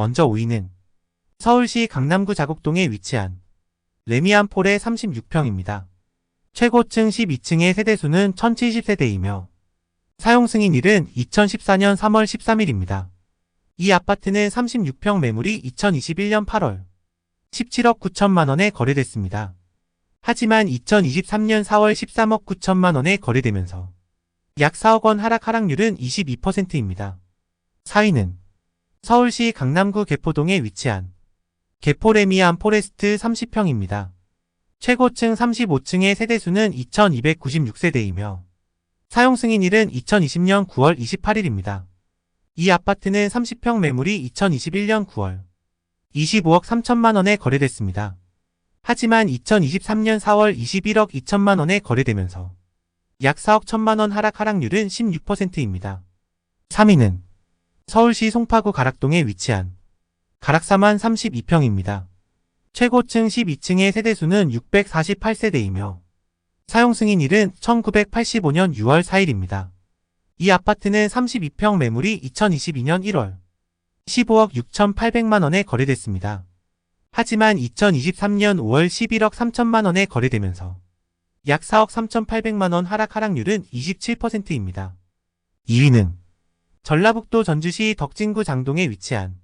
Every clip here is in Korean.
먼저 5위는 서울시 강남구 자곡동에 위치한 레미안 폴의 36평입니다. 최고층 12층의 세대수는 1070세대이며 사용 승인 일은 2014년 3월 13일입니다. 이 아파트는 36평 매물이 2021년 8월 17억 9천만 원에 거래됐습니다. 하지만 2023년 4월 13억 9천만 원에 거래되면서 약 4억 원 하락 하락률은 22%입니다. 4위는 서울시 강남구 개포동에 위치한 개포레미안 포레스트 30평입니다. 최고층 35층의 세대수는 2296세대이며 사용 승인일은 2020년 9월 28일입니다. 이 아파트는 30평 매물이 2021년 9월 25억 3천만 원에 거래됐습니다. 하지만 2023년 4월 21억 2천만 원에 거래되면서 약 4억 1천만 원 하락 하락률은 16%입니다. 3위는 서울시 송파구 가락동에 위치한 가락사만 32평입니다. 최고층 12층의 세대수는 648세대이며 사용 승인 일은 1985년 6월 4일입니다. 이 아파트는 32평 매물이 2022년 1월 15억 6,800만 원에 거래됐습니다. 하지만 2023년 5월 11억 3천만 원에 거래되면서 약 4억 3,800만 원 하락 하락률은 27%입니다. 2위는 전라북도 전주시 덕진구 장동에 위치한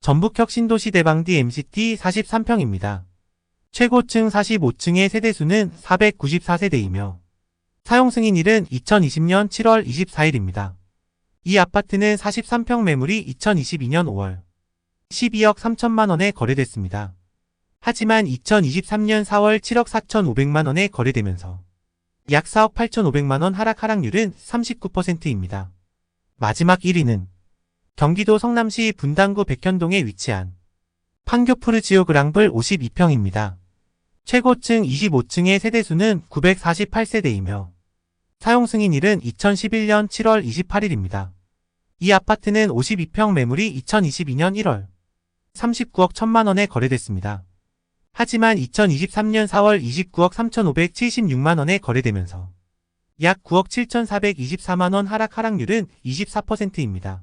전북혁신도시 대방디 MCT 43평입니다. 최고층 45층의 세대수는 494세대이며 사용 승인일은 2020년 7월 24일입니다. 이 아파트는 43평 매물이 2022년 5월 12억 3천만 원에 거래됐습니다. 하지만 2023년 4월 7억 4천5백만 원에 거래되면서 약 4억 8천5백만 원 하락 하락률은 39%입니다. 마지막 1위는 경기도 성남시 분당구 백현동에 위치한 판교푸르 지오그랑블 52평입니다. 최고층 25층의 세대수는 948세대이며 사용 승인일은 2011년 7월 28일입니다. 이 아파트는 52평 매물이 2022년 1월 39억 1천만 원에 거래됐습니다. 하지만 2023년 4월 29억 3,576만 원에 거래되면서 약 9억 7,424만 원 하락 하락률은 24%입니다.